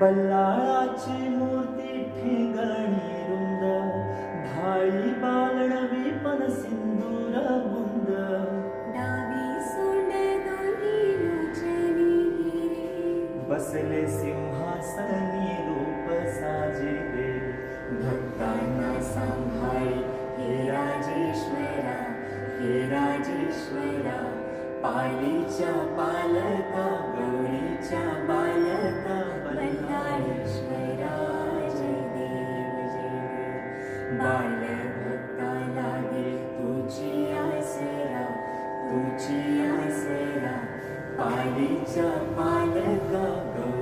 बल्लाळाची मूर्ती ठिगणी रुंद धाई बालणवी पण सिंदूर बुंद डावी सोंड दोन्ही लोचनी हिरे. बसले सिंहासनी रूप साजिले. भक्तांना सांभाळी हे राजेश्वरा हे राजेश्वरा पालीच्या पालका Baile Rectalagi, tu ci ai sera, tu ci ai sera, Palicia, Palega, Gaga.